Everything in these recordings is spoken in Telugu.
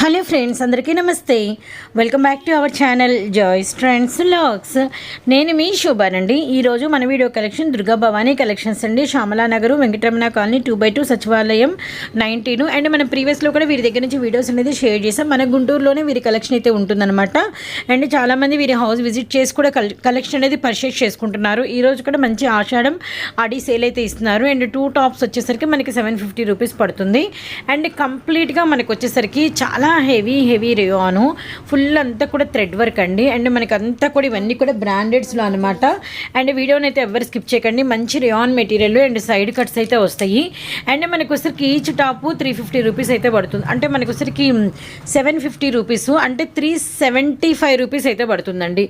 హలో ఫ్రెండ్స్ అందరికీ namaste. Welcome back to our channel Joy's trends logs నేను మీ శోభానండి. ఈరోజు మన video collection Durga Bhavani collections అండి. Shyamala Nagar Venkataramana colony two by two సచివాలయం నైన్టీన్. అండ్ మనం ప్రీవియస్లో కూడా వీరి దగ్గర నుంచి వీడియోస్ అనేది షేర్ చేసాం మన గుంటూరులోనే వీరి కలెక్షన్ అయితే ఉంటుందన్నమాట. అండ్ చాలామంది వీరి హౌస్ విజిట్ చేసి కూడా కలెక్షన్ అనేది పర్చేస్ చేసుకుంటున్నారు. ఈరోజు కూడా మంచి ఆషాఢం ఆడి సేల్ అయితే ఇస్తున్నారు. అండ్ టూ టాప్స్ వచ్చేసరికి మనకి సెవెన్ ఫిఫ్టీ రూపీస్ పడుతుంది. అండ్ కంప్లీట్గా మనకు వచ్చేసరికి చాలా హెవీ హెవీ రేయాను ఫుల్ అంతా కూడా థ్రెడ్ వర్క్ అండి. అండ్ మనకి అంతా కూడా ఇవన్నీ కూడా బ్రాండెడ్స్లో అనమాట అండ్ వీడియోని అయితే ఎవరు స్కిప్ చేయకండి. మంచి rayon material and side cuts అయితే వస్తాయి. అండ్ మనకు వచ్చరికి each top three fifty rupees అయితే పడుతుంది. అంటే మనకు వచ్చరికి సెవెన్ ఫిఫ్టీ రూపీస్. అంటే త్రీ సెవెంటీ ఫైవ్ రూపీస్ అయితే పడుతుందండి.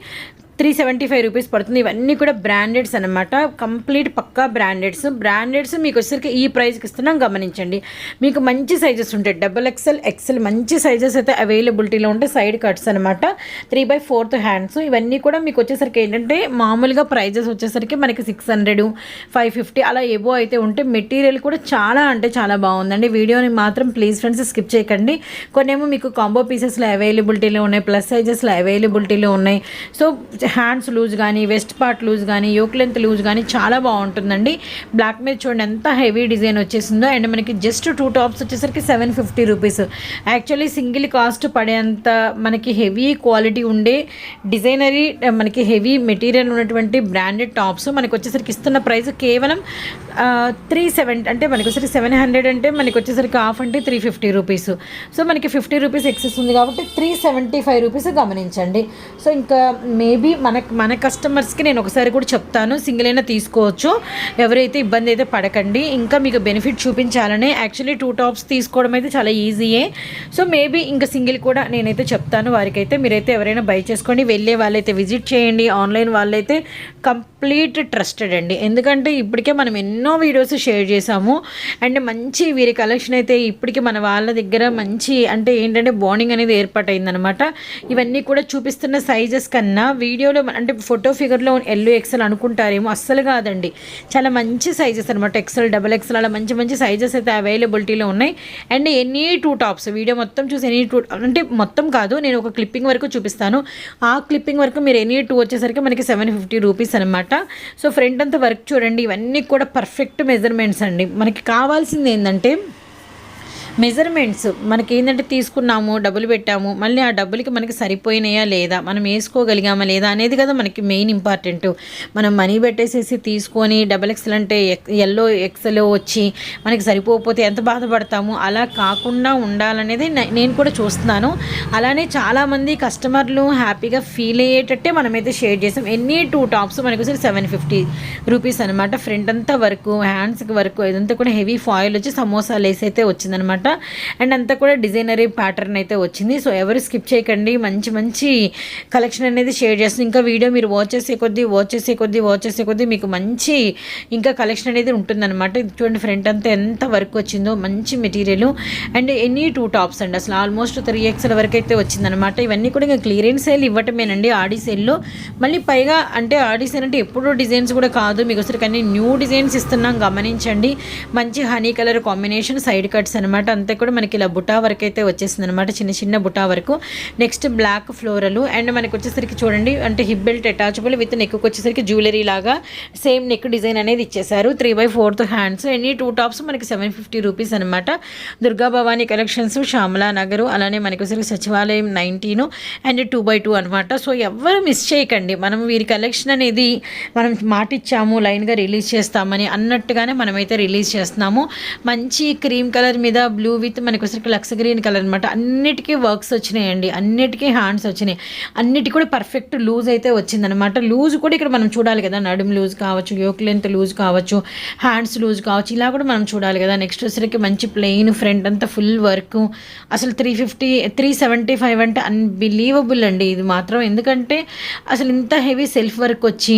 త్రీ సెవెంటీ ఫైవ్ రూపీస్ పడుతుంది. ఇవన్నీ కూడా బ్రాండెడ్స్ అనమాట కంప్లీట్ పక్కా బ్రాండెడ్స్. బ్రాండెడ్స్ మీకు వచ్చేసరికి ఈ ప్రైస్కి ఇస్తున్నాం. గమనించండి. మీకు మంచి సైజెస్ ఉంటాయి. డబుల్ ఎక్సెల్ ఎక్సెల్ మంచి సైజెస్ అయితే అవైలబిలిటీలో ఉంటాయి. సైడ్ కట్స్ అనమాట త్రీ బై ఫోర్త్ హ్యాండ్స్. ఇవన్నీ కూడా మీకు వచ్చేసరికి ఏంటంటే మామూలుగా ప్రైజెస్ వచ్చేసరికి మనకి సిక్స్ హండ్రెడ్ ఫైవ్ ఫిఫ్టీ అలా ఏవో అయితే ఉంటే మెటీరియల్ కూడా చాలా అంటే చాలా బాగుందండి. వీడియోని మాత్రం ప్లీజ్ ఫ్రెండ్స్ స్కిప్ చేయకండి. కొన్నేమో మీకు కాంబో పీసెస్లో అవైలబిలిటీలో ఉన్నాయి. ప్లస్ సైజెస్లో అవైలబిలిటీలో ఉన్నాయి. సో హ్యాండ్స్ లూజ్ కానీ వెస్ట్ పార్ట్ లూజ్ కానీ యోక్ లెంత్ లూజ్ కానీ చాలా బాగుంటుందండి. బ్లాక్ మీద చూడండి ఎంత హెవీ డిజైన్ వచ్చేసిందో. అండ్ మనకి జస్ట్ టూ టాప్స్ వచ్చేసరికి seven fifty rupees. Actually single cost పడేంత మనకి హెవీ క్వాలిటీ ఉండే డిజైనరీ మనకి హెవీ మెటీరియల్ ఉన్నటువంటి బ్రాండెడ్ టాప్స్ మనకి వచ్చేసరికి ఇస్తున్న ప్రైస్ కేవలం త్రీ సెవెన్ అంటే మనకి వచ్చేసరికి సెవెన్ హండ్రెడ్ అంటే మనకి వచ్చేసరికి హాఫ్ అంటే త్రీ ఫిఫ్టీ రూపీస్. సో మనకి ఫిఫ్టీ రూపీస్ ఎక్సెస్ ఉంది కాబట్టి త్రీ సెవెంటీ ఫైవ్ రూపీస్ గమనించండి. సో ఇంకా మేబీ మన మన కస్టమర్స్కి నేను ఒకసారి కూడా చెప్తాను. సింగిల్ అయినా తీసుకోవచ్చు. ఎవరైతే ఇబ్బంది అయితే పడకండి. ఇంకా మీకు బెనిఫిట్ చూపించాలని యాక్చువల్లీ టూ టాప్స్ తీసుకోవడం అయితే చాలా ఈజీయే సో మేబీ ఇంకా సింగిల్ కూడా నేనైతే చెప్తాను. వారికైతే మీరైతే ఎవరైనా బై చేసుకోండి. వెళ్ళే వాళ్ళైతే విజిట్ చేయండి. ఆన్లైన్ వాళ్ళైతే కంప్లీట్ ట్రస్టెడ్ అండి. ఎందుకంటే ఇప్పటికే మనం ఎన్నో వీడియోస్ షేర్ చేసాము అండ్ మంచి వీరి కలెక్షన్ అయితే ఇప్పటికి మన వాళ్ళ దగ్గర మంచి అంటే ఏంటంటే బాండింగ్ అనేది ఏర్పాటైందనమాట ఇవన్నీ కూడా చూపిస్తున్న సైజెస్ కన్నా వీడియో వీడియోలో అంటే ఫోటో ఫిగర్లో ఎల్లో ఎక్సెల్ అనుకుంటారేమో అస్సలు కాదండి. చాలా మంచి సైజెస్ అనమాట ఎక్సెల్ డబల్ ఎక్సెల్ అలా మంచి మంచి సైజెస్ అయితే అవైలబిలిటీలో ఉన్నాయి. And any two tops video మొత్తం చూసి ఎనీ టూ అంటే మొత్తం కాదు నేను ఒక క్లిప్పింగ్ వరకు చూపిస్తాను. ఆ క్లిప్పింగ్ వరకు మీరు ఎనీ టూ వచ్చేసరికి మనకి సెవెన్ ఫిఫ్టీ రూపీస్ అనమాట సో ఫ్రంట్ అంతా వర్క్ చూడండి ఇవన్నీ కూడా పర్ఫెక్ట్ మెజర్మెంట్స్ అండి. మనకి కావాల్సింది ఏంటంటే మెజర్మెంట్స్ మనకి ఏంటంటే తీసుకున్నాము డబ్బులు పెట్టాము మళ్ళీ ఆ డబ్బులకి మనకి సరిపోయినాయా లేదా మనం వేసుకోగలిగామా లేదా అనేది కదా మనకి మెయిన్ ఇంపార్టెంట్ మనం మనీ పెట్టేసేసి తీసుకొని డబల్ ఎక్సెల్ అంటే ఎల్లో ఎక్సెల్ వచ్చి మనకి సరిపోకపోతే ఎంత బాధపడతాము? అలా కాకుండా ఉండాలనేది నేను కూడా చూస్తున్నాను. అలానే చాలామంది కస్టమర్లు హ్యాపీగా ఫీల్ అయ్యేటట్టే మనమైతే షేర్ చేసాం. ఎన్ని టూ టాప్స్ మనకు వచ్చి సెవెన్ ఫిఫ్టీ రూపీస్ అనమాట ఫ్రంట్ అంతా వర్క్ హ్యాండ్స్కి వర్క్ ఇదంతా కూడా హెవీ ఫాయిల్ వచ్చి సమోసాలు వేసి అయితే వచ్చిందనమాట అండ్ అంతా కూడా డిజైనరీ ప్యాటర్న్ అయితే వచ్చింది. సో ఎవరు స్కిప్ చేయకండి. మంచి మంచి కలెక్షన్ అనేది షేర్ చేస్తుంది. ఇంకా వీడియో మీరు వాచ్ చేసే కొద్దీ వాచ్ చేసే కొద్దీ వాచ్ చేసే కొద్దీ మీకు మంచి ఇంకా కలెక్షన్ అనేది ఉంటుందన్నమాట. చూడండి ఫ్రంట్ అంతా ఎంత వర్క్ వచ్చిందో. మంచి material and any two tops అండి. అసలు ఆల్మోస్ట్ త్రీ ఎక్స్ల వరకు అయితే వచ్చిందనమాట ఇవన్నీ కూడా ఇంకా క్లియరెన్స్ సేల్ ఇవ్వటమేనండి. ఆడీ సేల్లో మళ్ళీ పైగా అంటే ఆడీ సేల్ అంటే ఎప్పుడూ డిజైన్స్ కూడా కాదు. మీకు అసలు కానీ న్యూ డిజైన్స్ ఇస్తున్నాం. గమనించండి. మంచి honey colour combination side cuts అనమాట అంతా కూడా మనకి ఇలా బుటా వరకు అయితే వచ్చేసింది అనమాట చిన్న చిన్న బుటా వరకు. నెక్స్ట్ బ్లాక్ ఫ్లోరల్ అండ్ మనకు వచ్చేసరికి చూడండి అంటే hip belt attachable with neck వచ్చేసరికి జ్యువెలరీ లాగా సేమ్ నెక్ డిజైన్ అనేది ఇచ్చేసారు three by fourth hands any two tops మనకి సెవెన్ ఫిఫ్టీ రూపీస్ అనమాట దుర్గా భవానీ కలెక్షన్స్ శ్యామలా నగరు అలానే మనకి వచ్చేసరికి సచివాలయం nineteen and two by two అనమాట సో ఎవరు మిస్ చేయకండి. మనం వీరి కలెక్షన్ అనేది మనం మాటిచ్చాము లైన్గా రిలీజ్ చేస్తామని అన్నట్టుగానే మనమైతే రిలీజ్ చేస్తున్నాము. మంచి క్రీమ్ కలర్ మీద బ్లూ విత్ మనకు వచ్చరికి లక్స్ గ్రీన్ కలర్ అనమాట అన్నిటికీ వర్క్స్ వచ్చినాయండి. అన్నిటికీ హ్యాండ్స్ వచ్చినాయి. అన్నిటి కూడా పర్ఫెక్ట్ లూజ్ అయితే వచ్చిందనమాట లూజ్ కూడా ఇక్కడ మనం చూడాలి కదా. నడుము లూజ్ కావచ్చు యోక్ లెంత్ లూజ్ కావచ్చు హ్యాండ్స్ లూజ్ కావచ్చు ఇలా కూడా మనం చూడాలి కదా. నెక్స్ట్ వచ్చరికి మంచి ప్లెయిన్ ఫ్రంట్ అంతా ఫుల్ వర్క్ అసలు three fifty three seventy five అంటే అన్బిలీవబుల్ అండి. ఇది మాత్రం ఎందుకంటే అసలు ఇంత హెవీ సెల్ఫ్ వర్క్ వచ్చి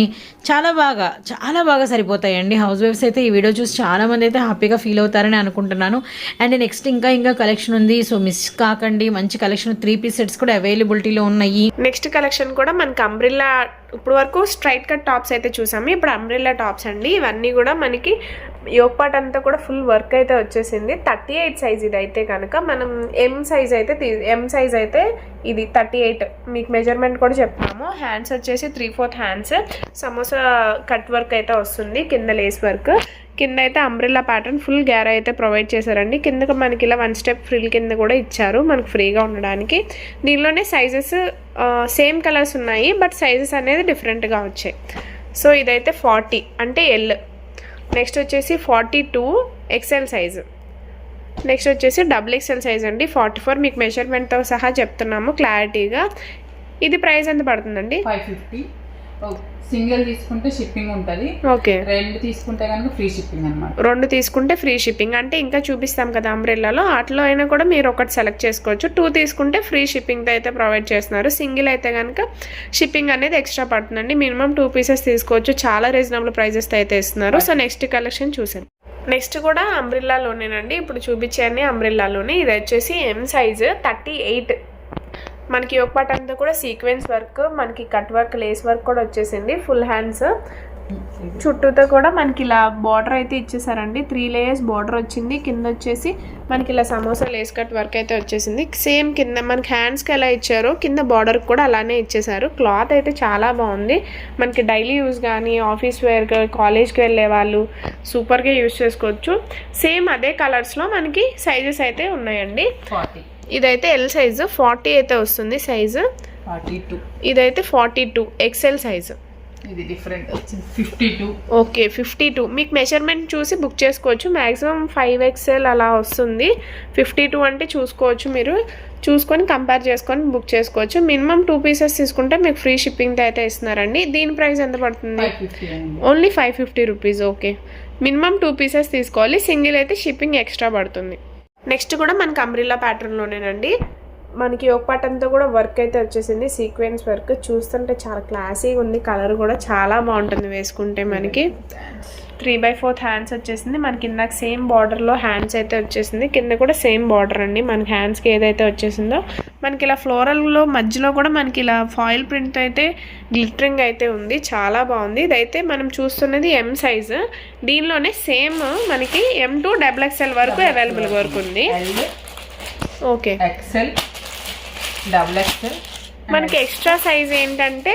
చాలా బాగా చాలా బాగా సరిపోతాయండి. హౌస్ వైఫ్స్ అయితే ఈ వీడియో చూసి చాలామంది అయితే హ్యాపీగా ఫీల్ అవుతారని అనుకుంటున్నాను. అండ్ నెక్స్ట్ నెక్స్ట్ ఇంకా ఇంకా కలెక్షన్ ఉంది. సో మిస్ కాకండి. మంచి కలెక్షన్ త్రీ పీస్ సెట్స్ కూడా అవైలబిలిటీలో ఉన్నాయి. నెక్స్ట్ కలెక్షన్ కూడా మనకి అంబ్రిల్లా ఇప్పుడు వరకు స్ట్రైట్ కట్ టాప్స్ అయితే చూసాము. ఇప్పుడు అంబ్రిల్లా టాప్స్ అండి. ఇవన్నీ కూడా మనకి యోగ్ పార్ట్ అంతా కూడా ఫుల్ వర్క్ అయితే వచ్చేసింది. థర్టీ ఎయిట్ సైజ్ ఇది అయితే కనుక మనం ఎం సైజ్ అయితే ఎం సైజ్ అయితే ఇది థర్టీ ఎయిట్ మీకు మెజర్మెంట్ కూడా చెప్తాము. హ్యాండ్స్ వచ్చేసి three fourth hands samosa cut work అయితే వస్తుంది. కింద లేస్ వర్క్ కింద అయితే అంబ్రిల్లా ప్యాటర్న్ ఫుల్ గ్యార్ అయితే ప్రొవైడ్ చేశారండి. కిందకి మనకి ఇలా వన్ స్టెప్ ఫ్రిల్ కింద కూడా ఇచ్చారు. మనకు ఫ్రీగా ఉండడానికి. దీనిలోనే సైజెస్ సేమ్ కలర్స్ ఉన్నాయి బట్ సైజెస్ అనేది డిఫరెంట్గా వచ్చాయి. సో ఇదైతే ఫార్టీ అంటే ఎల్ నెక్స్ట్ వచ్చేసి forty two XL size next వచ్చేసి డబుల్ ఎక్సెల్ సైజ్ అండి. ఫార్టీ ఫోర్ మీకు మెజర్మెంట్తో సహా చెప్తున్నాము క్లారిటీగా ఇది ప్రైస్ ఎంత పడుతుందండి? ఫైవ్ ఫిఫ్టీ సింగిల్ తీసుకుంటే షిప్పింగ్ ఉంటుంది. ఓకే. రెండు తీసుకుంటే కనుక ఫ్రీ షిప్పింగ్ అనమాట రెండు తీసుకుంటే ఫ్రీ షిప్పింగ్. అంటే ఇంకా చూపిస్తాం కదా అంబ్రెల్లాలో వాటిలో అయినా కూడా మీరు ఒకటి సెలెక్ట్ చేసుకోవచ్చు. టూ తీసుకుంటే ఫ్రీ షిప్పింగ్తో అయితే ప్రొవైడ్ చేస్తున్నారు. సింగిల్ అయితే కనుక షిప్పింగ్ అనేది ఎక్స్ట్రా పడుతుందండి. మినిమం టూ పీసెస్ తీసుకోవచ్చు. చాలా రీజనబుల్ ప్రైజెస్ అయితే ఇస్తున్నారు. సో నెక్స్ట్ కలెక్షన్ చూసాను నెక్స్ట్ కూడా అంబ్రిల్లాలోనేనండి ఇప్పుడు చూపించాను అంబ్రిల్లాలోనే ఇది వచ్చేసి ఎం సైజ్ థర్టీ ఎయిట్ మనకి ఒక పాట అంతా కూడా సీక్వెన్స్ వర్క్ మనకి కట్ వర్క్ లేస్ వర్క్ కూడా వచ్చేసింది ఫుల్ హ్యాండ్స్ చుట్టూతో కూడా మనకి ఇలా బార్డర్ అయితే ఇచ్చేసారండి. త్రీ లేయర్స్ బార్డర్ వచ్చింది. కింద వచ్చేసి మనకి ఇలా సమోసా లేస్ కట్ వర్క్ అయితే వచ్చేసింది. సేమ్ కింద మనకి హ్యాండ్స్కి ఎలా ఇచ్చారో కింద బార్డర్ కూడా అలానే ఇచ్చేసారు. క్లాత్ అయితే చాలా బాగుంది. మనకి డైలీ యూస్ కానీ ఆఫీస్ వేర్ కాలేజ్కి వెళ్ళే వాళ్ళు సూపర్గా యూస్ చేసుకోవచ్చు. సేమ్ అదే కలర్స్లో మనకి సైజెస్ అయితే ఉన్నాయండి. ఫార్టీ ఇదైతే ఎల్ సైజు ఫార్టీ అయితే వస్తుంది సైజు ఫార్టీ టూ ఇదైతే ఫార్టీ టూ ఎక్సెల్ సైజు ఇది different fifty two okay fifty two మీకు మెజర్మెంట్ చూసి బుక్ చేసుకోవచ్చు. మ్యాక్సిమం ఫైవ్ ఎక్స్ఎల్ అలా వస్తుంది. ఫిఫ్టీ టూ అంటే చూసుకోవచ్చు మీరు. చూసుకొని కంపేర్ చేసుకొని బుక్ చేసుకోవచ్చు. మినిమం టూ పీసెస్ తీసుకుంటే మీకు ఫ్రీ షిప్పింగ్తో అయితే ఇస్తున్నారండి. దీని ప్రైస్ ఎంత పడుతుంది? Only five fifty rupees okay minimum two pieces తీసుకోవాలి. సింగిల్ అయితే షిప్పింగ్ ఎక్స్ట్రా పడుతుంది. నెక్స్ట్ కూడా మనకు అంబ్రిల్లా ప్యాటర్న్లోనేనండి. మనకి ఒక పార్ట్ అంతా కూడా వర్క్ అయితే వచ్చేసింది. సీక్వెన్స్ వర్క్ చూస్తుంటే చాలా క్లాసీగా ఉంది. కలర్ కూడా చాలా బాగుంటుంది వేసుకుంటే మనకి. త్రీ బై ఫోర్త్ హ్యాండ్స్ వచ్చేసింది. మనకి ఇందాక సేమ్ బార్డర్లో హ్యాండ్స్ అయితే వచ్చేసింది. కింద కూడా సేమ్ బార్డర్ అండి. మనకి హ్యాండ్స్కి ఏదైతే వచ్చేసిందో మనకి ఇలా ఫ్లోరల్లో మధ్యలో కూడా మనకి ఇలా ఫాయిల్ ప్రింట్ అయితే గ్లిటరింగ్ అయితే ఉంది. చాలా బాగుంది. ఇదైతే మనం చూస్తున్నది ఎం సైజ్ దీనిలోనే సేమ్ మనకి ఎం టు డబుల్ ఎక్స్ఎల్ వరకు అవైలబుల్ వరకు ఉంది. ఓకే ఎక్సెల్ డబుల్ ఎక్సెల్ మనకి ఎక్స్ట్రా సైజ్ ఏంటంటే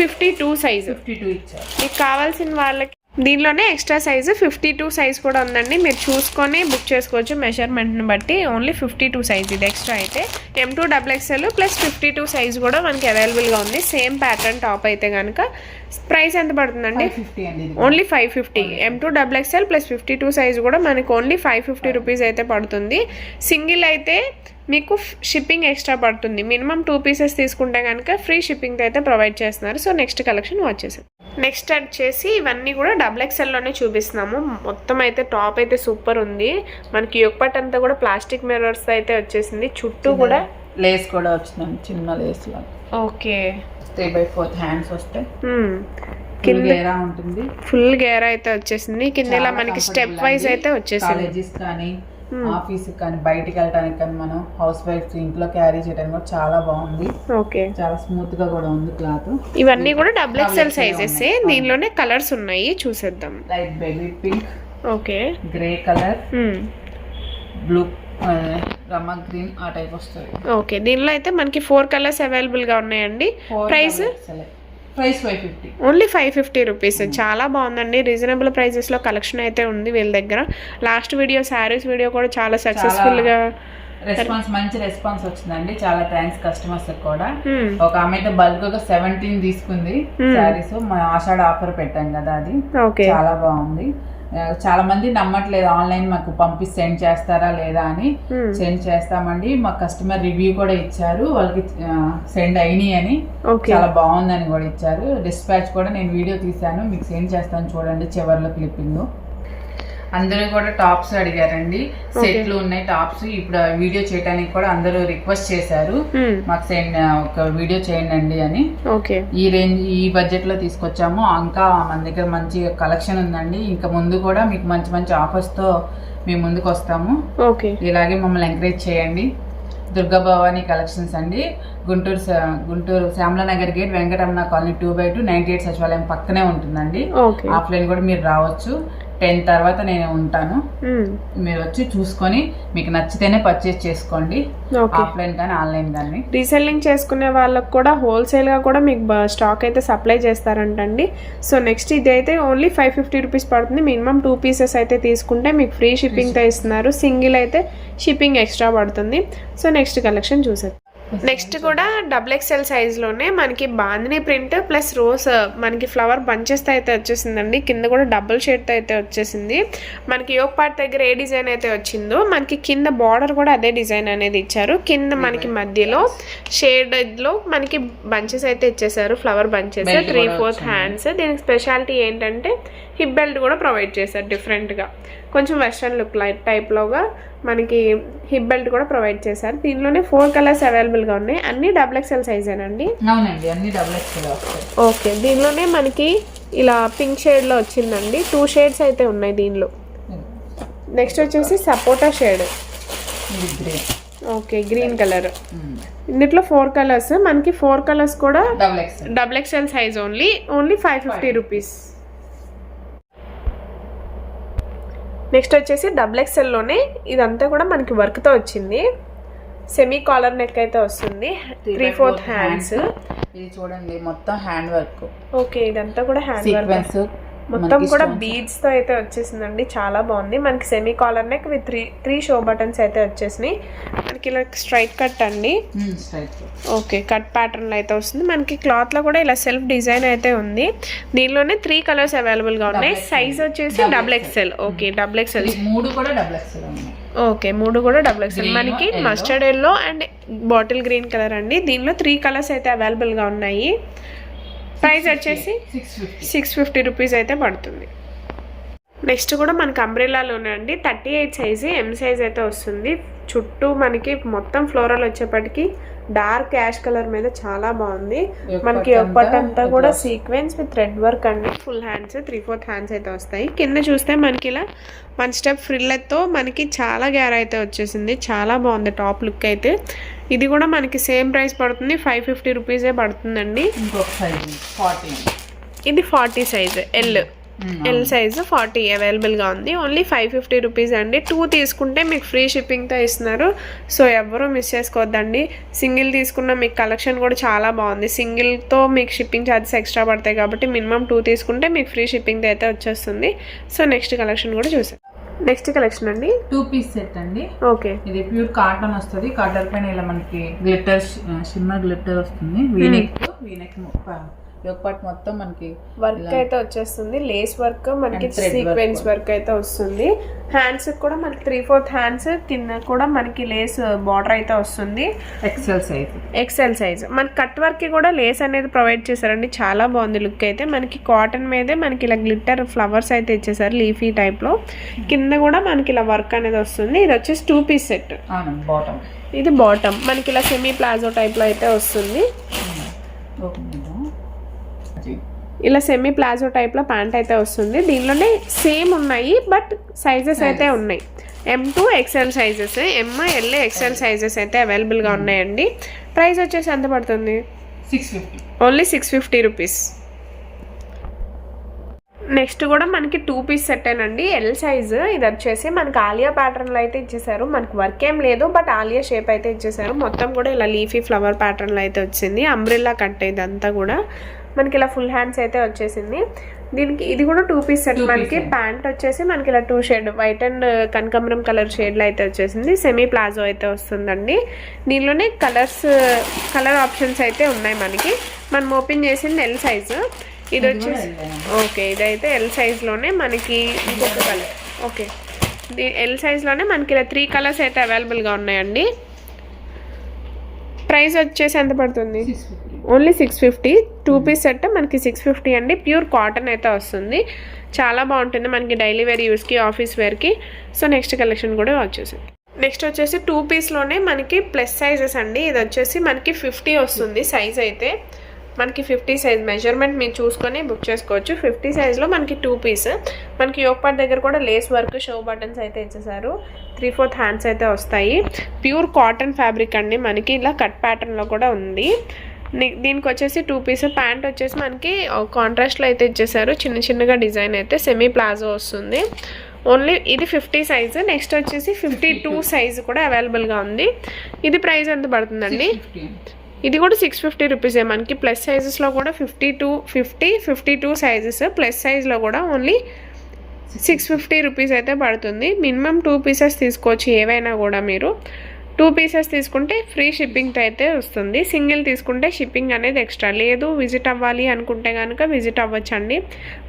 fifty two size. Fifty two ఇచ్చారు. మీకు కావాల్సిన వాళ్ళకి దీనిలోనే extra size fifty two size కూడా ఉందండి. మీరు చూసుకొని బుక్ చేసుకోవచ్చు. మెజర్మెంట్ని బట్టి ఓన్లీ ఫిఫ్టీ టూ సైజ్ ఇది ఎక్స్ట్రా అయితే. M to double XL plus fifty two size కూడా మనకి అవైలబుల్గా ఉంది. సేమ్ ప్యాటర్న్ టాప్ అయితే కనుక ప్రైస్ ఎంత పడుతుందండి? Only five fifty. M to double XL plus fifty two size కూడా మనకి ఓన్లీ ఫైవ్ ఫిఫ్టీ రూపీస్ అయితే పడుతుంది. సింగిల్ అయితే మీకు షిప్పింగ్ ఎక్స్ట్రా పడుతుంది. మినిమం టూ పీసెస్ తీసుకుంటే కనుక ఫ్రీ షిప్పింగ్ అయితే ప్రొవైడ్ చేస్తున్నారు. సో నెక్స్ట్ కలెక్షన్ వచ్చేసింది నెక్స్ట్ వచ్చేసి ఇవన్నీ కూడా డబుల్ ఎక్స్ఎల్లోనే చూపిస్తున్నాము. మొత్తం అయితే టాప్ అయితే సూపర్ ఉంది. మనకి యొక్కపట్ అంతా కూడా ప్లాస్టిక్ మిర్రర్స్ అయితే వచ్చేసింది. చుట్టూ కూడా లేస్ కూడా వచ్చిందండి. చిన్న lace okay three by fourth hands వస్తే కింద కింద ఉంటుంది. ఫుల్ గేర్ అయితే వచ్చేసింది. కింద ఇలా మనకి స్టెప్ వైజ్ అయితే వచ్చేసింది. కాలేజెస్ కానీ ఆఫీస్ కానీ బయటికి వెళ్ళడానికి కానీ మనం హౌస్ వైఫ్ ఇంట్లో క్యారీ చేయడానికి కూడా చాలా బాగుంది. ఓకే. చాలా స్మూత్గా కూడా ఉంది క్లాత్ ఇవన్నీ కూడా డబుల్ ఎక్స్ఎల్ సైజెస్. దీనిలోనే కలర్స్ ఉన్నాయి. చూసేద్దాం. Light baby pink okay. Grey colour blue rama green ఆ టైప్ వస్తుంది. ఓకే దీనిలో అయితే మనకి ఫోర్ కలర్స్ అవైలబుల్గా ఉన్నాయండి price? Price five fifty. Only five fifty rupees. చాలా బాగుందండి. రీజనబుల్ ప్రైజెస్లో కలెక్షన్ అయితే ఉంది వీళ్ళ దగ్గర. లాస్ట్ వీడియో శారీస్ వీడియో కూడా చాలా సక్సెస్ఫుల్గా రెస్పాన్స్ మంచి రెస్పాన్స్ వచ్చిందండి. చాలా థ్యాంక్స్ కస్టమర్స్ కూడా. ఒక ఆమె అయితే బల్క్గా సెవెంటీన్ తీసుకుంది శారీస్. మన ఆషాఢ ఆఫర్ పెట్టాం కదా అది. ఓకే. చాలా బాగుంది. చాలా మంది నమ్మట్లేదు ఆన్లైన్ మాకు పంపి సెండ్ చేస్తారా లేదా అని. సెండ్ చేస్తామండి మా కస్టమర్ రివ్యూ కూడా ఇచ్చారు వాళ్ళకి సెండ్ అయినాయి అని. చాలా బాగుందని కూడా ఇచ్చారు డిస్పాచ్ కూడా నేను వీడియో తీశాను మీకు సెండ్ చేస్తాను చూడండి చివర్లో క్లిప్పింగ్. అందరూ కూడా టాప్స్ అడిగారండి. సెట్లు ఉన్నాయి టాప్స్. ఇప్పుడు వీడియో చేయడానికి కూడా అందరూ రిక్వెస్ట్ చేశారు. మాకు సెండ్ ఒక వీడియో చేయండి అని. ఓకే. ఈ రేంజ్ ఈ బడ్జెట్లో తీసుకొచ్చాము. ఇంకా మన దగ్గర మంచి కలెక్షన్ ఉందండి. ఇంకా ముందు కూడా మీకు మంచి మంచి ఆఫర్స్తో మేము ముందుకు వస్తాము. ఇలాగే మమ్మల్ని ఎంకరేజ్ చేయండి. దుర్గా భవానీ కలెక్షన్స్ అండి. Guntur Guntur Shyamalanagar gate Venkataramana colony two by two ninety eight సచివాలయం పక్కనే ఉంటుందండి. ఆఫ్లైన్ కూడా మీరు రావచ్చు. టెన్ తర్వాత నేను ఉంటాను. మీరు వచ్చి చూసుకొని మీకు నచ్చితేనే పర్చేస్ చేసుకోండి. ఆఫ్లైన్ కానీ ఆన్లైన్ కానీ రీసెల్లింగ్ చేసుకునే వాళ్ళకి కూడా హోల్సేల్గా కూడా మీకు స్టాక్ అయితే సప్లై చేస్తారంటండి. సో నెక్స్ట్ ఇది అయితే ఓన్లీ ఫైవ్ ఫిఫ్టీ రూపీస్ పడుతుంది. మినిమం టూ పీసెస్ అయితే తీసుకుంటే మీకు ఫ్రీ షిప్పింగ్తో ఇస్తున్నారు. సింగిల్ అయితే షిప్పింగ్ ఎక్స్ట్రా పడుతుంది. సో నెక్స్ట్ కలెక్షన్ చూసేది నెక్స్ట్ కూడా డబుల్ ఎక్స్ఎల్ సైజ్లోనే మనకి బాందిని ప్రింట్ ప్లస్ రోజ్ మనకి ఫ్లవర్ బంచెస్తో అయితే వచ్చేసిందండి. కింద కూడా డబుల్ షేడ్తో అయితే వచ్చేసింది. మనకి యోగ్ పార్ట్ దగ్గర ఏ డిజైన్ అయితే వచ్చిందో మనకి కింద బార్డర్ కూడా అదే డిజైన్ అనేది ఇచ్చారు. కింద మనకి మధ్యలో షేడ్లో మనకి బంచెస్ అయితే ఇచ్చేసారు flower bunches three fourth. Hands దీనికి స్పెషాలిటీ ఏంటంటే హిప్ బెల్ట్ కూడా ప్రొవైడ్ చేశారు డిఫరెంట్గా కొంచెం వెస్ట్రన్ లుక్ లైట్ టైప్లోగా మనకి హిప్ బెల్ట్ కూడా ప్రొవైడ్ చేశారు. దీనిలోనే ఫోర్ కలర్స్ అవైలబుల్గా ఉన్నాయి. అన్ని డబుల్ ఎక్స్ఎల్ సైజేనండి అవునండి అన్ని డబుల్ ఎక్స్ఎల్ వస్తాయి. ఓకే దీనిలోనే మనకి ఇలా పింక్ షేడ్లో వచ్చిందండి. టూ షేడ్స్ అయితే ఉన్నాయి దీనిలో. నెక్స్ట్ వచ్చేసి sapota shade okay green colour ఇందులో ఫోర్ కలర్స్ మనకి ఫోర్ కలర్స్ కూడా double XL size only only five fifty rupees next వచ్చేసి డబుల్ ఎక్స్ఎల్లోనే ఇదంతా కూడా మనకి వర్క్తో వచ్చింది. సెమీ కాలర్ నెక్ అయితే వస్తుంది. త్రీ ఫోర్త్ హ్యాండ్స్ ఇది చూడండి మొత్తం హ్యాండ్ వర్క్ ఓకే ఇదంతా కూడా హ్యాండ్ వర్క్ మొత్తం కూడా బీడ్స్తో అయితే వచ్చేసిందండి. చాలా బాగుంది. మనకి semi collar neck with three three show buttons అయితే వచ్చేసినాయి. మనకి ఇలా స్ట్రైట్ కట్ అండి. ఓకే కట్ ప్యాటర్న్ అయితే వస్తుంది. మనకి క్లాత్లో కూడా ఇలా సెల్ఫ్ డిజైన్ అయితే ఉంది. దీనిలోనే త్రీ కలర్స్ అవైలబుల్గా ఉన్నాయి. సైజ్ వచ్చేసి double XL okay double XL మూడు కూడా డబుల్ ఎక్స్ఎల్ ఓకే మూడు కూడా డబుల్ ఎక్స్ఎల్ మనకి. Mustard yellow and bottle green colour అండి. దీనిలో త్రీ కలర్స్ అయితే అవైలబుల్గా ఉన్నాయి. ప్రైస్ వచ్చేసి సిక్స్ ఫిఫ్టీ రూపీస్ అయితే పడుతుంది. నెక్స్ట్ కూడా మనకి అంబ్రెల్లాలోనే అండి. Thirty eight size M size అయితే వస్తుంది. చుట్టూ మనకి మొత్తం ఫ్లోరల్ వచ్చేప్పటికి డార్క్ యాష్ కలర్ మీద చాలా బాగుంది. మనకి part ఒప్పటి అంతా అంతా కూడా సీక్వెన్స్ విత్ థ్రెడ్ వర్క్ అండి. Full hands three fourth hands అయితే వస్తాయి. కింద చూస్తే మనకి ఇలా వన్ స్టెప్ ఫ్రిల్లెత్తో మనకి చాలా గ్యార్ అయితే వచ్చేసింది. చాలా బాగుంది టాప్ లుక్ అయితే. ఇది కూడా మనకి సేమ్ ప్రైస్ పడుతుంది. ఫైవ్ ఫిఫ్టీ రూపీసే పడుతుందండి. ఇది forty size L. L size forty అవైలబుల్గా ఉంది. ఓన్లీ ఫైవ్ ఫిఫ్టీ రూపీస్ అండి. టూ తీసుకుంటే మీకు ఫ్రీ షిప్పింగ్తో ఇస్తున్నారు. సో ఎవ్వరూ మిస్ చేసుకోవద్దండి. సింగిల్ తీసుకున్న మీకు కలెక్షన్ కూడా చాలా బాగుంది. సింగిల్తో మీకు షిప్పింగ్ ఛార్జెస్ ఎక్స్ట్రా పడతాయి కాబట్టి మినిమం టూ తీసుకుంటే మీకు ఫ్రీ షిప్పింగ్తో అయితే వచ్చేస్తుంది. సో నెక్స్ట్ కలెక్షన్ కూడా చూసాం నెక్స్ట్ కలెక్షన్ అండి. టూ పీస్ సెట్ అండి. ఓకే ఇది ప్యూర్ కాటన్ వస్తుంది. కాటన్ పైన ఇలా మనకి గ్లిటర్ షిమ్మర్ గ్లిటర్ వస్తుంది. V neck V neck yoke part మొత్తం మనకి వర్క్ అయితే వచ్చేస్తుంది. లేస్ వర్క్ మనకి సీక్వెన్స్. వర్క్ అయితే వస్తుంది. హ్యాండ్స్ కూడా మనకి త్రీ ఫోర్త్ హ్యాండ్స్ కింద కూడా మనకి లేస్ బార్డర్ అయితే వస్తుంది. ఎక్సెల్ సైజ్ ఎక్సెల్ సైజ్ మనకి కట్ వర్క్కి కూడా లేస్ అనేది ప్రొవైడ్ చేశారండి. చాలా బాగుంది లుక్ అయితే. మనకి కాటన్ మీదే మనకి ఇలా గ్లిట్టర్ ఫ్లవర్స్ అయితే ఇచ్చేసారు లీఫీ టైప్లో కింద కూడా మనకి ఇలా వర్క్ అనేది వస్తుంది. ఇది వచ్చేసి టూ పీస్ సెట్ బాటమ్ ఇది బాటమ్ మనకి ఇలా సెమీ ప్లాజో టైప్లో అయితే వస్తుంది. ఇలా సెమీ ప్లాజో టైప్లో ప్యాంట్ అయితే వస్తుంది. దీనిలోనే సేమ్ ఉన్నాయి బట్ సైజెస్ అయితే ఉన్నాయి. M two XL sizes M L XL sizes అయితే అవైలబుల్గా ఉన్నాయండి. ప్రైస్ వచ్చేసి ఎంత పడుతుంది? Six fifty only six fifty rupees next కూడా మనకి టూ పీస్ సెట్ అండి ఎల్ సైజ్ ఇది వచ్చేసి మనకి ఆలియా ప్యాటర్న్లో అయితే ఇచ్చేసారు. మనకి వర్క్ ఏం లేదు బట్ ఆలియా షేప్ అయితే ఇచ్చేసారు. మొత్తం కూడా ఇలా లీఫీ ఫ్లవర్ ప్యాటర్న్లో అయితే వచ్చింది. అంబ్రిల్లా కట్ ఇదంతా కూడా. మనకి ఇలా ఫుల్ హ్యాండ్స్ అయితే వచ్చేసింది. దీనికి ఇది కూడా టూ పీస్ సెట్ మనకి. ప్యాంట్ వచ్చేసి మనకి ఇలా టూ షేడ్ వైట్ అండ్ కనకాంబరం కలర్ షేడ్లో అయితే వచ్చేసింది. సెమీ ప్లాజో అయితే వస్తుందండి. దీనిలోనే కలర్స్ కలర్ ఆప్షన్స్ అయితే ఉన్నాయి మనకి. మనం ఓపెన్ చేసింది ఎల్ సైజు ఇది వచ్చేసి? ఓకే ఇదైతే ఎల్ సైజ్లోనే మనకి ఇంకొక కలర్ ఓకే ఎల్ సైజ్లోనే మనకి ఇలా త్రీ కలర్స్ అయితే అవైలబుల్గా ఉన్నాయండి. ప్రైస్ వచ్చేసి ఎంత పడుతుంది? Only six fifty. Two piece set మనకి సిక్స్ ఫిఫ్టీ అండి. ప్యూర్ కాటన్ అయితే వస్తుంది. చాలా బాగుంటుంది మనకి డైలీ వేర్ యూస్కి ఆఫీస్ వేర్కి సో నెక్స్ట్ కలెక్షన్ కూడా వచ్చేసింది నెక్స్ట్ వచ్చేసి టూ పీస్లోనే మనకి ప్లస్ సైజెస్ అండి. ఇది వచ్చేసి మనకి ఫిఫ్టీ వస్తుంది సైజ్ అయితే. మనకి ఫిఫ్టీ సైజ్ మెజర్మెంట్ మీరు చూసుకొని బుక్ చేసుకోవచ్చు. ఫిఫ్టీ సైజ్లో మనకి టూ పీస్. మనకి యోగపాట్ దగ్గర కూడా లేస్ వర్క్ షో బటన్స్ అయితే ఇచ్చేసారు త్రీ ఫోర్త్ హ్యాండ్స్ అయితే వస్తాయి. ప్యూర్ కాటన్ ఫ్యాబ్రిక్ అండి. మనకి ఇలా కట్ ప్యాటర్న్లో కూడా ఉంది. దీనికి వచ్చేసి టూ పీస్ ప్యాంట్ వచ్చేసి మనకి కాంట్రాస్ట్లో అయితే ఇచ్చేసారు. చిన్న చిన్నగా డిజైన్ అయితే సెమీ ప్లాజో వస్తుంది. ఓన్లీ ఇది ఫిఫ్టీ సైజు నెక్స్ట్ వచ్చేసి ఫిఫ్టీ టూ సైజు కూడా అవైలబుల్గా ఉంది. ఇది ప్రైస్ ఎంత పడుతుందండి? ఇది కూడా సిక్స్ ఫిఫ్టీ రూపీసే మనకి ప్లస్ సైజెస్లో కూడా fifty two fifty fifty two sizes plus సైజ్లో కూడా ఓన్లీ సిక్స్ ఫిఫ్టీ రూపీస్ అయితే పడుతుంది. మినిమం టూ పీసెస్ తీసుకోవచ్చు ఏవైనా కూడా మీరు. టూ పీసెస్ తీసుకుంటే ఫ్రీ షిప్పింగ్ అయితే వస్తుంది. సింగిల్ తీసుకుంటే షిప్పింగ్ అనేది ఎక్స్ట్రా లేదు విజిట్ అవ్వాలి అనుకుంటే కనుక విజిట్ అవ్వచ్చండి.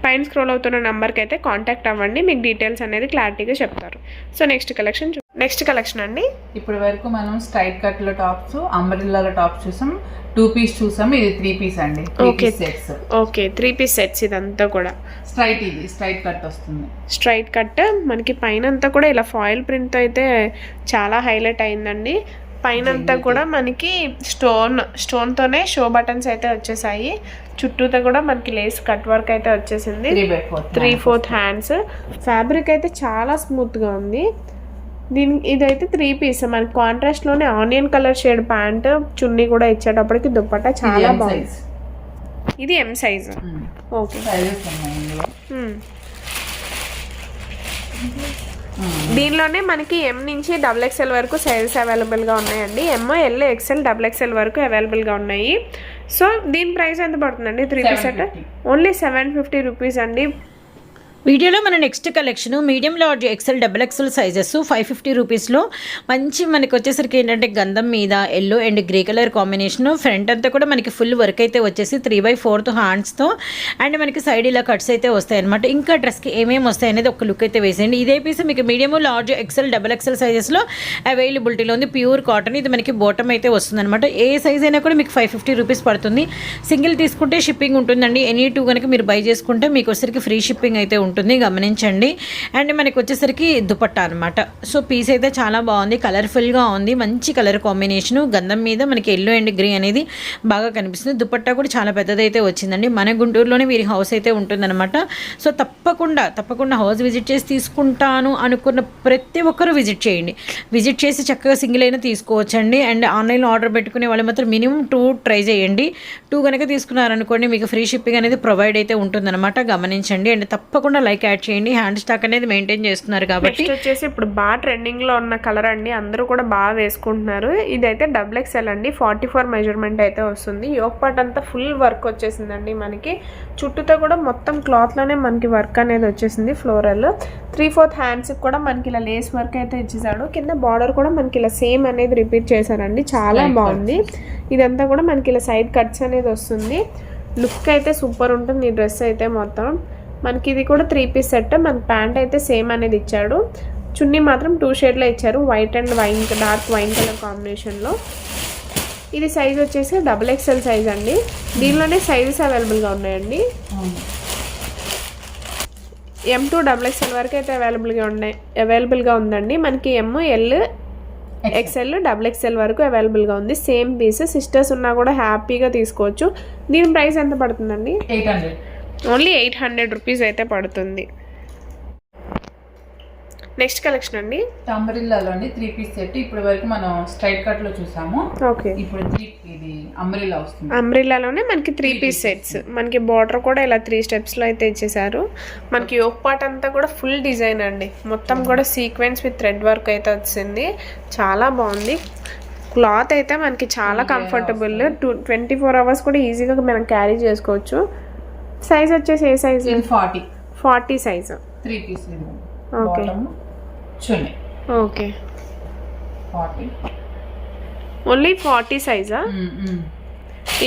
పైన స్క్రోల్ అవుతున్న నెంబర్కి అయితే కాంటాక్ట్ అవ్వండి. మీకు డీటెయిల్స్ అనేది క్లారిటీగా చెప్తారు. So next collection next collection అండి. ఇప్పటి వరకు మనం స్ట్రైట్ కట్లో టాప్స్ అంబ్రిల్లాల టాప్స్ చూసాం. టూ పీస్ చూసాం. ఇది త్రీ పీస్ అండి. Piece sets okay three piece sets ఇదంతా కూడా. స్ట్రైట్ ఇది. స్ట్రైట్ కట్ వస్తుంది. స్ట్రైట్ కట్ మనకి పైన అంతా కూడా ఇలా ఫాయిల్ ప్రింట్ అయితే చాలా హైలైట్ అయిందండి. పైన అంతా కూడా మనకి స్టోన్ స్టోన్తోనే షో బటన్స్ అయితే వచ్చేసాయి. చుట్టూతో కూడా మనకి లేస్ కట్ వర్క్ అయితే వచ్చేసింది. త్రీ ఫోర్త్ హ్యాండ్స్ ఫ్యాబ్రిక్ అయితే చాలా స్మూత్గా ఉంది. దీని ఇదైతే త్రీ పీస్ మనకి కాంట్రాస్ట్లోనే onion colour shade pant chunni కూడా ఇచ్చేటప్పటికి దుప్పట్టా చాలా బాగుంది. ఇది ఎం సైజ్ ఓకే దీనిలోనే మనకి ఎం నుంచి డబుల్ ఎక్స్ఎల్ వరకు సైజెస్ అవైలబుల్గా ఉన్నాయండి. M L XL double XL వరకు అవైలబుల్గా ఉన్నాయి. సో దీని ప్రైస్ ఎంత పడుతుందండి? Three piece 750. Only seven fifty rupees అండి. వీడియోలో మన next collection medium large XL double XL sizes five fifty రూపీస్లో. మంచి మనకి వచ్చేసరికి ఏంటంటే గంధం మీద yellow and grey colour combination front అంతా కూడా మనకి ఫుల్ వర్క్ అయితే వచ్చేసి త్రీ బై ఫోర్త్ హ్యాండ్స్తో అండ్ మనకి సైడ్ ఇలా కట్స్ అయితే వస్తాయి అనమాట ఇంకా డ్రెస్కి ఏమేమి వస్తాయి అనేది ఒక లుక్ అయితే వేసేయండి. ఇదే పీస్ మీకు medium large XL double XL సైజెస్లో అవైలబిలిటీలో ఉంది. ప్యూర్ కాటన్ ఇది మనకి బాటమ్ అయితే వస్తుంది అనమాట ఏ సైజ్ అయినా కూడా మీకు ఫైవ్ ఫిఫ్టీ రూపీస్ పడుతుంది. సింగిల్ తీసుకుంటే షిప్పింగ్ ఉంటుందండి. ఎనీ టూ కనుక మీరు బై చేసుకుంటే మీకు వచ్చరికి ఫ్రీ షిప్పింగ్ అయితే ఉంటుంది. ఉంటుంది గమనించండి. అండ్ మనకి వచ్చేసరికి దుపట్టా అనమాట సో పీస్ అయితే చాలా బాగుంది కలర్ఫుల్గా ఉంది. మంచి కలర్ కాంబినేషను గంధం మీద మనకి ఎల్లో అండ్ గ్రీ అనేది బాగా కనిపిస్తుంది. దుపట్టా కూడా చాలా పెద్దదైతే వచ్చిందండి. మన గుంటూరులోనే వీరి హౌస్ అయితే ఉంటుందన్నమాట. సో తప్పకుండా తప్పకుండా హౌస్ విజిట్ చేసి తీసుకుంటాను అనుకున్న ప్రతి ఒక్కరూ విజిట్ చేయండి. విజిట్ చేసి చక్కగా సింగిల్ అయినా తీసుకోవచ్చండి. అండ్ ఆన్లైన్లో ఆర్డర్ పెట్టుకునే వాళ్ళు మాత్రం మినిమం టూ ట్రై చేయండి. టూ కనుక తీసుకున్నారనుకోండి మీకు ఫ్రీ షిప్పింగ్ అనేది ప్రొవైడ్ అయితే ఉంటుందన్నమాట. గమనించండి. అండ్ తప్పకుండా లైక్ యాడ్ చేయండి. హ్యాండ్ స్టాక్ అనేది మెయింటైన్ చేస్తున్నారు కాబట్టి వచ్చేసి ఇప్పుడు బాగా ట్రెండింగ్లో ఉన్న కలర్ అండి. అందరూ కూడా బాగా వేసుకుంటున్నారు. ఇదైతే డబుల్ ఎక్స్ఎల్ అండి. ఫార్టీ ఫోర్ మెజర్మెంట్ అయితే వస్తుంది. యోగ్ పార్ట్ అంతా ఫుల్ వర్క్ వచ్చేసిందండి మనకి. చుట్టూతో కూడా మొత్తం క్లాత్లోనే మనకి వర్క్ అనేది వచ్చేసింది ఫ్లోరల్ త్రీ ఫోర్త్ హ్యాండ్స్ కూడా మనకి ఇలా లేస్ వర్క్ అయితే ఇచ్చేసాడు. కింద బార్డర్ కూడా మనకి ఇలా సేమ్ అనేది రిపీట్ చేశారండి. చాలా బాగుంది. ఇదంతా కూడా మనకి ఇలా సైడ్ కట్స్ అనేది వస్తుంది. లుక్ అయితే సూపర్ ఉంటుంది. ఈ డ్రెస్ అయితే మొత్తం. మనకి ఇది కూడా త్రీ పీస్ సెట్ మన ప్యాంట్ అయితే సేమ్ అనేది ఇచ్చాడు. చున్నీ మాత్రం టూ షేడ్లో ఇచ్చారు white and wine dark wine colour కాంబినేషన్లో ఇది సైజ్ వచ్చేసి డబుల్ ఎక్స్ఎల్ సైజ్ అండి. దీనిలోనే సైజెస్ అవైలబుల్గా ఉన్నాయండి. ఎం టూ డబుల్ ఎక్స్ఎల్ వరకు అయితే అవైలబుల్గా ఉన్నాయి అవైలబుల్గా ఉందండి. మనకి M L XL double XL వరకు అవైలబుల్గా ఉంది. సేమ్ పీస్ సిస్టర్స్ ఉన్నా కూడా హ్యాపీగా తీసుకోవచ్చు. దీని ప్రైస్ ఎంత పడుతుందండి? Eight hundred only eight hundred rupees అయితే పడుతుంది. నెక్స్ట్ కలెక్షన్ అండి? అంబ్రిల్లాలోని త్రీ పీస్ సెట్. ఇప్పటి వరకు మనం స్ట్రైట్ కట్లో చూసాము. ఓకే. ఇప్పుడు త్రీ ఇది అంబ్రిల్లా వస్తుంది. అంబ్రిల్లాలోనే మనకి త్రీ పీస్ సెట్స్. మనకి బార్డర్ కూడా ఇలా త్రీ స్టెప్స్లో అయితే ఇచ్చేసారు. మనకి యోక్ పార్ట్ అంతా కూడా ఫుల్ డిజైన్ అండి. మొత్తం కూడా సీక్వెన్స్ విత్ థ్రెడ్ వర్క్ అయితే వచ్చింది. చాలా బాగుంది. క్లాత్ అయితే మనకి చాలా comfortable. Two twenty four hours కూడా ఈజీగా మనం క్యారీ చేసుకోవచ్చు. సైజ్ వచ్చేసి ఏ size? Forty. Forty size. Three piece. Bottom chunni. Okay. Forty. Only forty సైజా?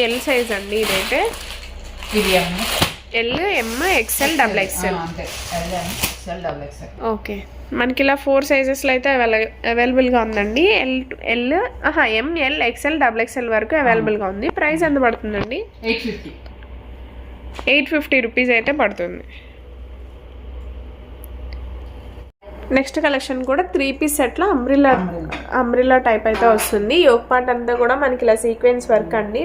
L size అండి ఇదైతే. ఇది L M XL double XL okay. మనకి ఇలా ఫోర్ సైజెస్లో అయితే అవైల అవైలబుల్గా ఉందండి. ఎల్ ఎల్ ఆహా M L XL double XL వరకు అవైలబుల్గా ఉంది. ప్రైస్ ఎంత పడుతుందండి? Eight fifty. Eight fifty rupees అయితే పడుతుంది. నెక్స్ట్ కలెక్షన్ కూడా త్రీ పీస్ సెట్లో అంబ్రిల్లా అంబ్రిల్లా టైప్ అయితే వస్తుంది. యోగ్ పార్ట్ అంతా కూడా మనకి ఇలా సీక్వెన్స్ వర్క్ అండి.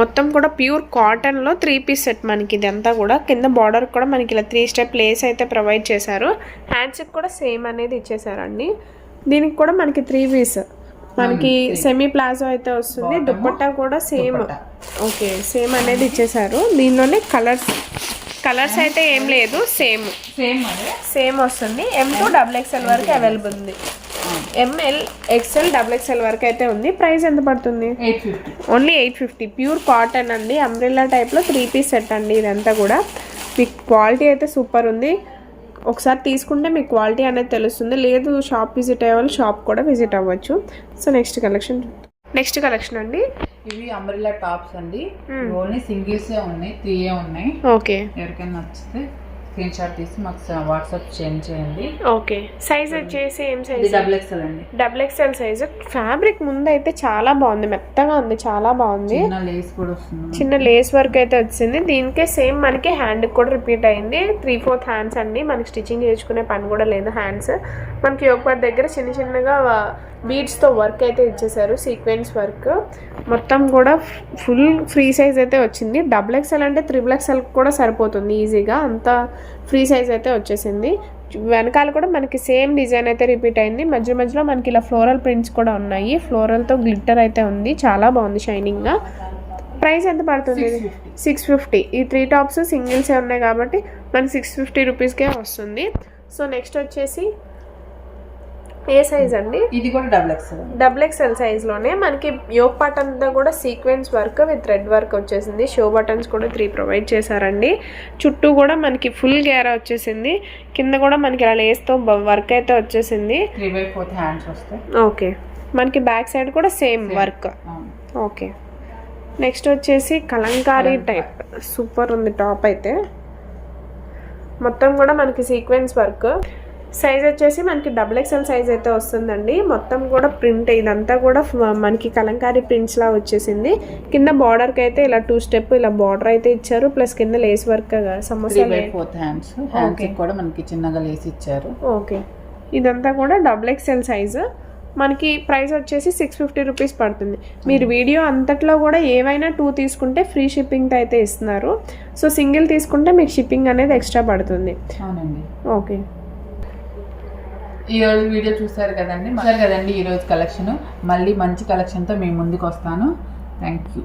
మొత్తం కూడా ప్యూర్ కాటన్లో త్రీ పీస్ సెట్ మనకి ఇదంతా కూడా. కింద బార్డర్ కూడా మనకి ఇలా త్రీ స్టెప్ లేస్ అయితే ప్రొవైడ్ చేశారు. హ్యాండ్స్కి కూడా సేమ్ అనేది ఇచ్చేసారండి దీనికి కూడా మనకి త్రీ పీస్. మనకి సెమీ ప్లాజో అయితే వస్తుంది. దుప్పట్టా కూడా సేమ్. ఓకే సేమ్ అనేది ఇచ్చేసారు. దీనిలోనే కలర్స్ కలర్స్ అయితే ఏం లేదు సేమ్ సేమ్ సేమ్ వస్తుంది. ఎం టు డబుల్ ఎక్స్ఎల్ వరకు అవైలబుల్ ఉంది. M L XL double XL వరకు అయితే ఉంది. ప్రైస్ ఎంత పడుతుంది? Only eight fifty pure cotton అండి. అంబ్రెల్లా టైప్లో త్రీ పీస్ సెట్ అండి ఇదంతా కూడా. మీకు క్వాలిటీ అయితే సూపర్ ఉంది. ఒకసారి తీసుకుంటే మీకు క్వాలిటీ అనేది తెలుస్తుంది. లేదు షాప్ విజిట్ అయ్యే వాళ్ళు షాప్ కూడా విజిట్ అవ్వచ్చు. So next collection next collection అండి. ఇవి అంబ్రెల్లా టాప్స్ అండి. ఓన్లీ సింగిల్సే ఉన్నాయి త్రీయే ఉన్నాయి. ఓకే. ఎవరికైనా నచ్చితే. స్క్రీన్ షాట్ తీసి మాకు వాట్సాప్ సెండ్ చేయండి. ఓకే. సైజ్ వచ్చేసి ఏం సైజ్? డబుల్ ఎక్స్ఎల్ అండి. Double XL size. ఫ్యాబ్రిక్ ముందు అయితే చాలా బాగుంది. మెత్తగా ఉంది చాలా బాగుంది. చిన్న లేస్ కూడా వస్తుంది. చిన్న లేస్ వర్క్ అయితే వచ్చింది. దీనికే సేమ్ మనకి హ్యాండ్ కూడా రిపీట్ అయింది. త్రీ ఫోర్త్ హ్యాండ్స్ అండి. మనకి స్టిచ్చింగ్ చేయించుకునే పని కూడా లేదు. హ్యాండ్స్ మనకి యోగపాట్ దగ్గర చిన్న చిన్నగా బీడ్స్తో వర్క్ అయితే ఇచ్చేసారు సీక్వెన్స్ వర్క్. మొత్తం కూడా ఫుల్ ఫ్రీ సైజ్ అయితే వచ్చింది. డబుల్ ఎక్స్ఎల్ అంటే త్రిబుల్ ఎక్స్ఎల్ కూడా సరిపోతుంది ఈజీగా. అంత ఫ్రీ సైజ్ అయితే వచ్చేసింది. వెనకాల కూడా మనకి సేమ్ డిజైన్ అయితే రిపీట్ అయింది. మధ్య మధ్యలో మనకి ఇలా ఫ్లోరల్ ప్రింట్స్ కూడా ఉన్నాయి. ఫ్లోరల్తో గ్లిట్టర్ అయితే ఉంది. చాలా బాగుంది షైనింగ్గా ప్రైస్ ఎంత పడుతుంది? సిక్స్ ఫిఫ్టీ ఈ త్రీ టాప్స్ సింగిల్సే ఉన్నాయి కాబట్టి మనకి సిక్స్ ఫిఫ్టీ రూపీస్కే వస్తుంది. సో నెక్స్ట్ వచ్చేసి ఏ సైజ్ అండి? ఇది కూడా డబుల్ ఎక్స్ఎల్ డబుల్ ఎక్స్ఎల్ సైజ్లోనే మనకి యోగ్ పార్ట్ అంతా కూడా sequence work with thread work వచ్చేసింది. షో బటన్స్ కూడా త్రీ ప్రొవైడ్ చేశారండి. చుట్టూ కూడా మనకి ఫుల్ గేరా వచ్చేసింది. కింద కూడా మనకి ఇలా లేస్తో వర్క్ అయితే వచ్చేసింది. ఓకే. మనకి బ్యాక్ సైడ్ కూడా సేమ్ వర్క్. ఓకే. నెక్స్ట్ వచ్చేసి కలంకారీ టైప్ సూపర్ ఉంది టాప్ అయితే. మొత్తం కూడా మనకి సీక్వెన్స్ వర్క్ సైజ్ వచ్చేసి మనకి డబుల్ ఎక్స్ఎల్ సైజ్ అయితే వస్తుందండి. మొత్తం కూడా ప్రింట్ ఇదంతా కూడా మనకి కలంకారీ ప్రింట్స్ లా వచ్చేసింది. కింద బార్డర్కి అయితే ఇలా టూ స్టెప్ ఇలా బార్డర్ అయితే ఇచ్చారు. ప్లస్ కింద లేస్ వర్క్ త్రీ సమోసా బై ఫోర్త్ హ్యాండ్స్ హ్యాండ్స్ కూడా మనకి చిన్నగా లేసి ఇచ్చారు. ఓకే ఇదంతా కూడా డబుల్ ఎక్స్ఎల్ సైజు మనకి ప్రైస్ వచ్చేసి సిక్స్ ఫిఫ్టీ రూపీస్ పడుతుంది. మీరు వీడియో అంతట్లో కూడా ఏవైనా టూ తీసుకుంటే ఫ్రీ షిప్పింగ్తో అయితే ఇస్తున్నారు. సో సింగిల్ తీసుకుంటే మీకు షిప్పింగ్ అనేది ఎక్స్ట్రా పడుతుంది. ఓకే ఈ రోజు వీడియో చూసారు కదండి? చూసారు కదండి ఈరోజు కలెక్షన్ మళ్ళీ మంచి కలెక్షన్తో మేము ముందుకు వస్తాను. Thank you